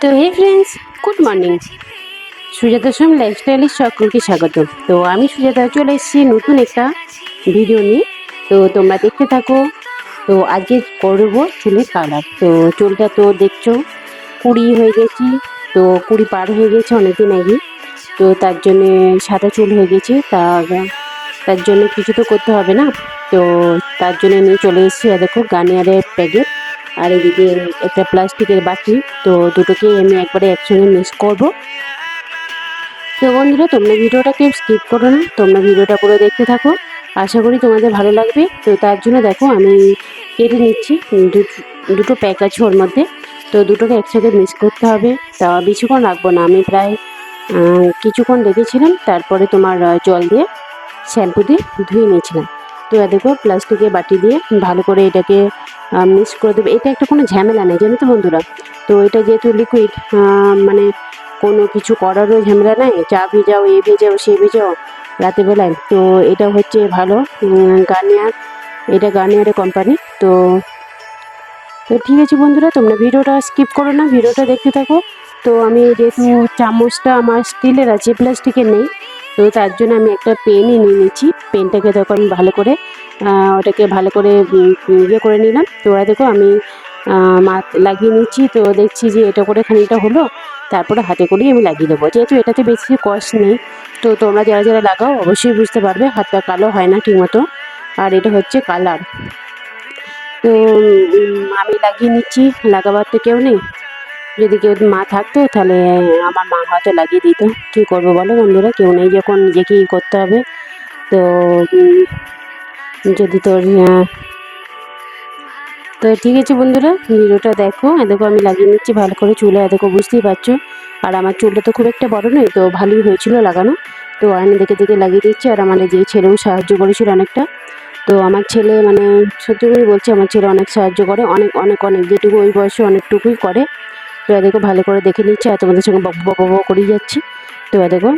তো hey friends good morning Sujata Som লাইফস্টাইলের সকলকে স্বাগত তো আমি সুজাতা চলে এসেছি নতুন একটা ভিডিও নিয়ে। তো তোমরা দেখতে থাকো। তো আজকে করব চুলের কালার তো চুলটা তো দেখছ, কুড়ি হয়ে গেছি। তো কুড়ি পার হয়ে গেছে অনেকদিন আগে। তো তার জন্যে সাদা চুল হয়ে গেছে। তার তার জন্য কিছু তো করতে হবে না। তো তার জন্য নিয়ে চলে এসেছি দেখো গার্নিয়ারের প্যাকেট আর এদিকে একটা প্লাস্টিকের বাটি। তো দুটোকে আমি একবারে একসঙ্গে মিক্স করব। তো বন্ধুরা, তোমরা ভিডিওটা কেউ স্কিপ করো না। তোমরা ভিডিওটা পুরো দেখতে থাকো। আশা করি তোমাদের ভালো লাগবে। তো তার জন্য দেখো, আমি কেটে নিচ্ছি দুটো প্যাক আছে ওর মধ্যে। তো দুটোকে একসাথে মিক্স করতে হবে। তা বেশিক্ষণ রাখব না। আমি প্রায় কিছুক্ষণ রেখেছিলাম। তারপরে তোমার জল দিয়ে শ্যাম্পু দিয়ে ধুয়ে নিয়েছিলাম। তো দেখো, প্লাস্টিকের বাটি দিয়ে ভালো করে এটাকে মিক্স করে দেবে। এটা একটা কোনো ঝামেলা নেই, জানো তো বন্ধুরা? তো এটা যেহেতু লিকুইড মানে কোনো কিছু করারও ঝামেলা নেই। চা ভেজাও, এ ভেজাও, সে ভেজাও রাতেবেলায়। তো এটা হচ্ছে ভালো গার্নিয়ার। এটা গার্নিয়ারের কোম্পানি তো তো ঠিক আছে বন্ধুরা, তোমরা ভিডিওটা স্কিপ করো না, ভিডিওটা দেখতে থাকো। তো আমি যেহেতু চামচটা আমার স্টিলের আছে প্লাস্টিকের নেই, তো তার জন্য আমি একটা পেনই নিয়ে নিয়েছি পেনটাকে তখন ভালো করে ওটাকে ভালো করে ইয়ে করে নিলাম। তো ওরা দেখো আমি মাত লাগিয়ে নিচ্ছি। তো দেখছি যে এটা করে খানিকটা হলো। তারপরে হাতে করেই আমি লাগিয়ে দেবো। যেহেতু এটাতে বেশি কষ্ট নেই, তো তোমরা যারা যারা লাগাও অবশ্যই বুঝতে পারবে, হাতটা কালো হয় না ঠিকমতো। আর এটা হচ্ছে কালার। তো আমি লাগিয়ে নিচ্ছি। লাগাবার তো কেউ নেই। যদি কেউ মা থাকতো, তাহলে আমার মা হয়তো লাগিয়ে দিত। কী করব বলো বন্ধুরা? কেউ নেই যখন নিজেকেই করতে হবে। তো যদি তোর তো ঠিক আছে বন্ধুরা, ভিডিওটা দেখো। দেখো আমি লাগিয়ে নিচ্ছি ভালো করে চুলে। দেখো বুঝতেই পারছ। আর আমার চুলটা তো খুব একটা বড় নয়, তো ভালোই হয়েছিল লাগানো। তো আয়না দেখে দেখে লাগিয়ে দিচ্ছি। আর আমার যে ছেলেও সাহায্য করেছিল অনেকটা। তো আমার ছেলে মানে সত্যি করে বলছি, আমার ছেলে অনেক সাহায্য করে। অনেক অনেক অনেক যেটুকু ওই বয়সে অনেকটুকুই করে। তো দেখো ভালো করে দেখে নিচ্ছি। আর তোমাদের সঙ্গে বক বক করেই যাচ্ছি। তো দেখো,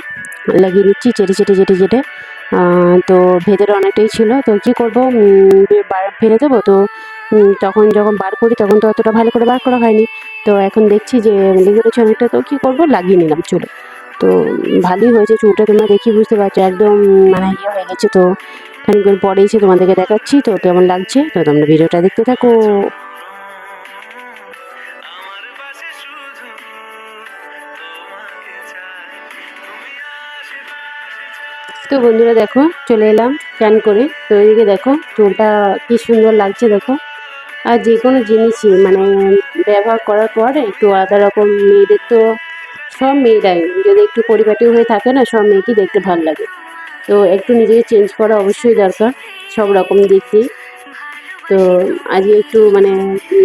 লাগিয়ে নিচ্ছি চেটে চেটে চেটে চেটে। তো ভেতরে অনেকটাই ছিল। তো কী করব? ফেলে দেবো? তো তখন যখন বার করি, তখন তো অতটা ভালো করে বার করা হয়নি। তো এখন দেখছি যে লেগে রয়েছে অনেকটা। তো কী করব? লাগিয়ে নিলাম চুলে। তো ভালোই হয়েছে চুলটা। তোমরা দেখি বুঝতে পারছ, একদম মানে ইয়ে হয়ে গেছে। তো, খানিকক্ষণ পরে এসে তোমাদেরকে দেখাচ্ছি। তো কেমন লাগছে? তো তোমরা ভিডিওটা দেখতে থাকো। তো বন্ধুরা দেখো, চলে এলাম চান করে। তো এদিকে দেখো, চুলটা কি সুন্দর লাগছে দেখো। আর যে কোনো জিনিসই মানে ব্যবহার করার পরে একটু আলাদা রকম মেয়েদের তো সব মেয়েরাই। যদি একটু পরিপাটি হয়ে থাকে না, সব মেয়েকেই দেখতে ভালো লাগে। তো একটু নিজেকে চেঞ্জ করা অবশ্যই দরকার, সব রকম দিক দিয়ে। তো আজকে একটু মানে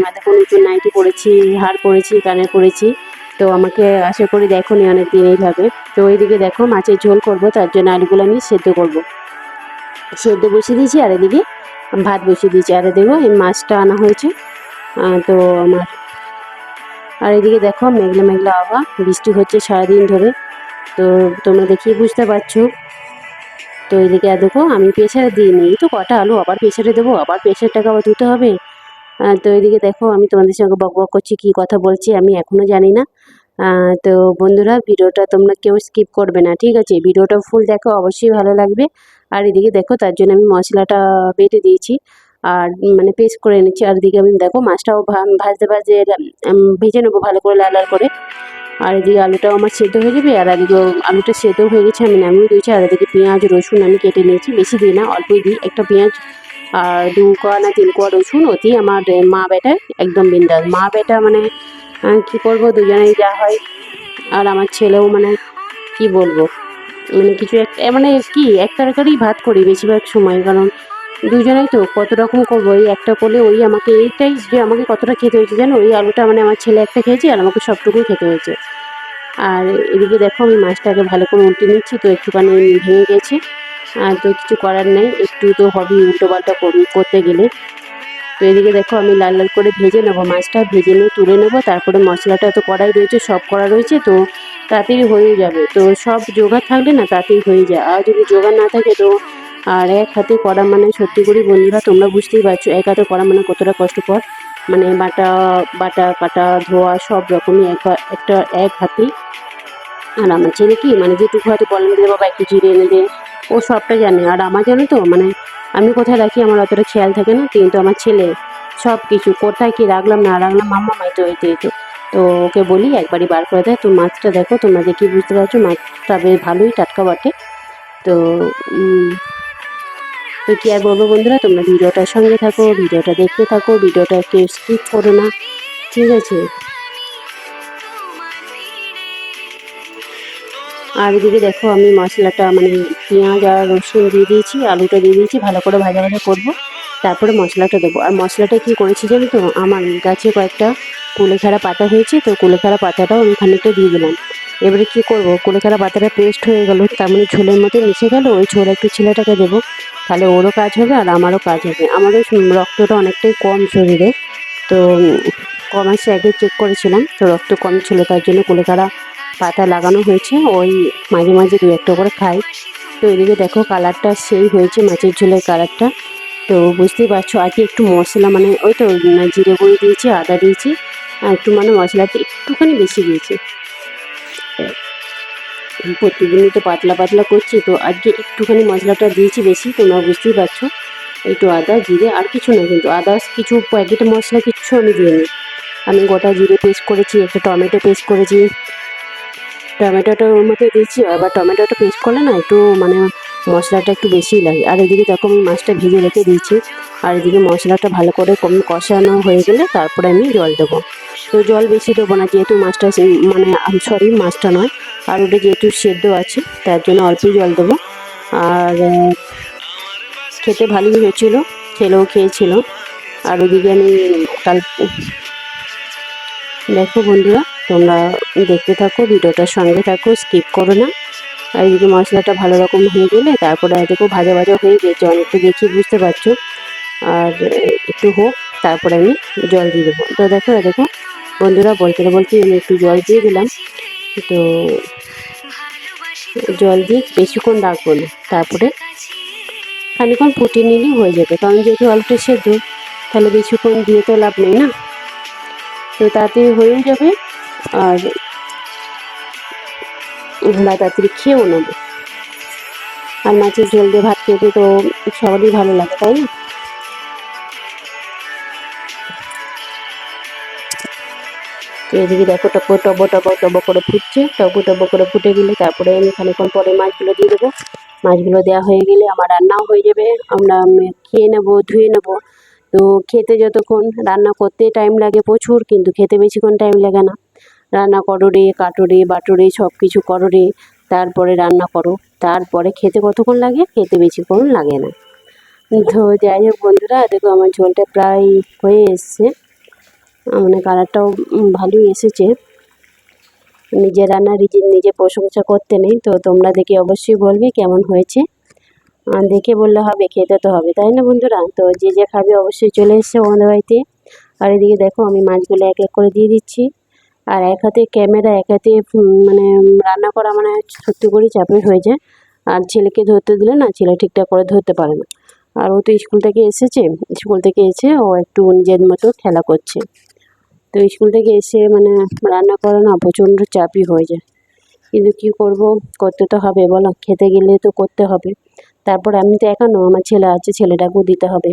মাথা কোনো একটু নাইটি পরেছি হার পরেছি কানে পরেছি তো আমাকে আশা করি দেখো নি অনেক দিন এইভাবে। তো ওইদিকে দেখো মাছের ঝোল করব, তার জন্য আলুগুলো আমি সেদ্ধ করব। সেদ্ধ বসিয়ে দিয়েছি, আর এদিকে ভাত বসিয়ে দিয়েছি। আর দেখো এই মাছটা আনা হয়েছে। তো আমার আর এদিকে দেখো মেঘলা মেঘলা আবহাওয়া, বৃষ্টি হচ্ছে সারাদিন ধরে। তো তোমরা দেখিয়ে বুঝতে পারছ। তো এদিকে আর দেখো আমি প্রেশারে দিইনি। এই তো কটা আলু, আবার প্রেশারে দেবো, আবার প্রেশারটাকে আবার ধুতে হবে। তো এদিকে দেখো, আমি তোমাদের সঙ্গে বক বক করছি, কী কথা বলছি আমি এখনও জানি না। তো বন্ধুরা, ভিডিওটা তোমরা কেউ স্কিপ করবে না, ঠিক আছে? ভিডিওটা ফুল দেখো, অবশ্যই ভালো লাগবে। আর এদিকে দেখো, তার জন্য আমি মশলাটা বেটে দিয়েছি, আর মানে পেস্ট করে নিচ্ছি আর এদিকে আমি দেখো, মাছটাও ভাজতে ভাজতে ভেজে নেব ভালো করে, লাল লাল করে। আর এদিকে আলুটাও আমার সেদ্ধ হয়ে যাবে, আর এদিকে আলুটা সেদ্ধ হয়ে গেছে, আমি নামিয়ে দিয়েছি। আর এদিকে পেঁয়াজ, রসুন আমি কেটে নিয়েছি, বেশি দিই না, অল্পই দিই। একটা পেঁয়াজ আর দু কোয়া না তিন কোয়া রসুন, অতি আমার মা বেটা, একদম বিন্দাস। মা বেটা মানে কি করব দুজনেই যা হয়। আর আমার ছেলেও মানে কি বলব? মানে কিছু এক মানে কি, এক তরকারি ভাত করি বেশিরভাগ সময়, কারণ দুজনেই তো, কত রকম করব, ওই একটা করলে ওই আমাকে এইটাই যে আমাকে কতটা খেতে হয়েছে জানো? ওই আলুটা মানে আমার ছেলে একটা খেয়েছে, আর আমাকে সবটুকুই খেতে হয়েছে। আর এদিকে দেখো, আমি মাছটাকে ভালো করে উল্টে নিচ্ছি, তো একটুখানি ভেঙে গেছে। আর তো কিছু করার নেই, একটু তো হবেই উল্টো পাল্টা করতে গেলে। তো এদিকে দেখো আমি লাল লাল করে ভেজে নেব, মাছটা ভেজে নিয়ে তুলে নেব, তারপরে মশলাটা তো কড়াই রয়েছে, সব করা রয়েছে, তো তাড়াতাড়ি হয়ে যাবে। তো সব জোগাড় থাকলে না তাড়াতাড়ি হয়ে যায়, আর যদি জোগাড় না থাকে তো আর এক হাতে করা মানে সত্যি করে বন্ধুরা, তোমরা বুঝতেই পারছ, এক হাতে করা মানে কতটা কষ্টকর। মানে বাটা বাটা কাটা ধোয়া, সব রকমই এক একটা এক হাতেই। আর আমার ছেলে কি মানে যেটুকু হয়তো বলেন যে বাবা একটু জিরে এনে দে ও সবটা জানে। আর আমার জানো তো মানে আমি কোথায় রাখি আমার অতটা খেয়াল থাকে না, কিন্তু আমার ছেলে সব কিছু কোথায় কি রাখলাম, না রাখলাম, মাম্মা মাই তো এই তো তো। ওকে বলি, একবারই বার করে দেয় তো মাছটা দেখো, তোমরা দেখি বুঝতে পারছ, মাছটা বেশ ভালোই টাটকা বটে। তো তো কি আর বলব বন্ধুরা, তোমরা ভিডিওটার সঙ্গে থাকো, ভিডিওটা দেখতে থাকো ভিডিওটা কেউ স্কিপ করো না। ঠিক আছে? আর এদিকে দেখো আমি মশলাটা মানে পেঁয়াজ আর রসুন দিয়ে দিয়েছি আলুটা দিয়ে দিয়েছি ভালো করে ভাজা ভাজা করব তারপরে মশলাটা দেবো। আর মশলাটা কি করেছি জানো তো? আমার গাছে কয়েকটা কুলেখাড়া পাতা হয়েছে তো কুলেখাড়া পাতাটাও আমি খানিকটা দিয়ে দিলাম। এবারে কি করব? কুলেখাড়া পাতাটা পেস্ট হয়ে গেল তার মানে ঝোলের মধ্যে মিশে গেল ওই ঝোল একটু ছেলেটাকে দেবো। তাহলে ওরও কাজ হবে আর আমারও কাজ হবে। আমাদের স- রক্তটা অনেকটাই কম শরীরে তো উম, কম আগে চেক করেছিলাম তো রক্ত কম ছিল তার জন্য কুলেখাড়া পাতা লাগানো হয়েছে, ওই মাঝে মাঝে দু একটা করে খাই। তো এদিকে দেখো কালারটা সেই হয়েছে, মাছের ঝোলের কালারটা। তো বুঝতেই পারছ আজকে একটু মশলা মানে ওই তো জিরে গুঁড়ি দিয়েছি, আদা দিয়েছি, আর একটু মানে মশলাটা একটুখানি বেশি দিয়েছি। প্রতিদিনই তো পাতলা পাতলা করছি, তো আজকে একটুখানি মশলাটা দিয়েছি বেশি, তোমরা বুঝতেই পারছ। একটু আদা, জিরে, আর কিছু না, কিন্তু আদার্স কিছু প্যাকেট মশলা, কিচ্ছু আমি দিইনি। আমি গোটা জিরে পেস্ট করেছি, একটা টমেটো পেস্ট করেছি টমেটোটা ওর মধ্যে দিয়েছি আবার টমেটোটা পেস্ট করলে না একটু মানে মশলাটা একটু বেশিই লাগে। আর এদিকে আমি মাছটা ভেজে রেখে দিয়েছি। আর এদিকে মশলাটা ভালো করে কম কষানো হয়ে গেলে তারপরে আমি জল দেবো। তো জল বেশি দেবো না, যেহেতু মাছটা মানে সরি মাছটা নয়। আর ওটা যেহেতু সেদ্ধ আছে, তার জন্য অল্পই জল দেবো। আর খেতে ভালোই হয়েছিল ছেলেও খেয়েছিল। আর ওদিকে আমি কাল দেখো বন্ধুরা তোমরা দেখতে থাকো, ভিডিওটার সঙ্গে থাকো স্কিপ করো না। আর এদিকে মশলাটা ভালো রকম হয়ে গেলে তারপরে দেখো ভাজা ভাজা হয়ে গেছে, অনেকটা দেখি বুঝতে পারছ? আর একটু হোক, তারপরে আমি জল দিয়ে দেবো। তো দেখো দেখো, বন্ধুরা, বলতে বলতে আমি একটু জল দিয়ে দিলাম। তো জল দিয়ে বেশিক্ষণ রাখব না, তারপরে খানিক্ষণ ফুটিয়ে নিলেই হয়ে যাবে। কারণ যেহেতু আলুটা সেদ্ধ, তাহলে বেশিক্ষণ দিয়ে তো লাভ নেই না? তো তাড়াতাড়ি হয়েও যাবে আর আমরা তাড়াতাড়ি খেয়েও নেব। আর মাছের ঝোল দিয়ে ভাত খেতে তো সবারই ভালো লাগে, তাই না? এদিকে দেখো টপো টবো টবো টবো করে ফুটছে। টবো টবো করে ফুটে গেলে তারপরে আমি খানিক্ষণ পরে মাছগুলো দিয়ে দেবো। মাছগুলো দেওয়া হয়ে গেলে আমার রান্নাও হয়ে যাবে। আমরা খেয়ে নেব, ধুয়ে নেব। তো খেতে যতক্ষণ রান্না করতে টাইম লাগে প্রচুর, কিন্তু খেতে বেশিক্ষণ টাইম লাগে না। রান্না করো রে কাটো রে বাটো রে সব কিছু করো রে তারপরে রান্না করো। তারপরে খেতে কতক্ষণ লাগে? খেতে বেশিক্ষণ লাগে না। তো যাই হোক বন্ধুরা, দেখো আমার ঝোলটা প্রায় হয়ে এসছে। মানে কালারটাও ভালোই এসেছে। নিজের রান্না, নিজে নিজে প্রশংসা করতে নেই। তো তোমরা দেখে অবশ্যই বলবে কেমন হয়েছে। দেখে বললে হবে, খেতে তো হবে, তাই না বন্ধুরা? তো যে যে খাবে অবশ্যই চলে এসছে আমাদের বাড়িতে। আর এদিকে দেখো আমি মাছগুলো এক এক করে দিয়ে দিচ্ছি। আর এক হাতে ক্যামেরা, এক হাতে মানে রান্না করা মানে সত্যি করেই চাপের হয়ে যায়। আর ছেলেকে ধরতে দিলে না ছেলে ঠিকঠাক করে ধরতে পারে না। আর ও তো স্কুল থেকে এসেছে, স্কুল থেকে এসে ও একটু নিজের মতো খেলা করছে। তো স্কুল থেকে এসে মানে রান্না করা না প্রচণ্ড চাপই হয়ে যায়। কিন্তু কী করব? করতে তো হবে, বলো। খেতে গেলে তো করতে হবে। তারপর আমি তো একা আমার ছেলে আছে, ছেলেটাকেও দিতে হবে।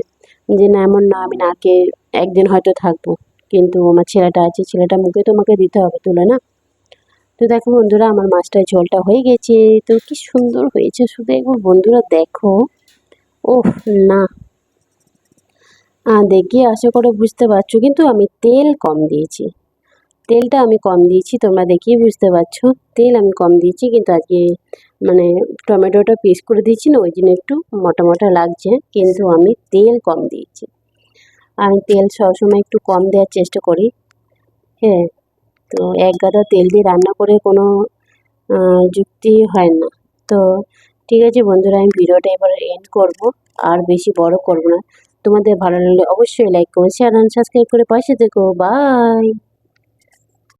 যে না, এমন না, আমি না খেয়ে একদিন হয়তো থাকব। কিন্তু আমার ছেলেটা আছে ছেলেটা মুখে তোমাকে দিতে হবে তুলে না? তো দেখো বন্ধুরা আমার মাছটার ঝোলটা হয়ে গেছে। তো কি সুন্দর হয়েছে। শুধু একবার বন্ধুরা দেখো। ওহ না। আহ, দেখে আশা করে বুঝতে পারছ। কিন্তু আমি তেল কম দিয়েছি। তেলটা আমি কম দিয়েছি তোমরা দেখিয়ে বুঝতে পারছ। তেল আমি কম দিয়েছি কিন্তু আজকে মানে টমেটোটা পিস করে দিয়েছি না ওই জন্য একটু মোটা মোটা লাগছে। কিন্তু আমি তেল কম দিয়েছি। আমি তেল সবসময় একটু কম দেওয়ার চেষ্টা করি। হ্যাঁ তো এক গাদা তেল দিয়ে রান্না করে কোনো যুক্তি হয় না। তো ঠিক আছে বন্ধুরা, আমি ভিডিওটা এবার এন্ড করব, আর বেশি বড় করব না। তোমাদের ভালো লাগলে অবশ্যই লাইক করো শেয়ার অ্যান্ড সাবস্ক্রাইব করে পাশে থেকো। বাই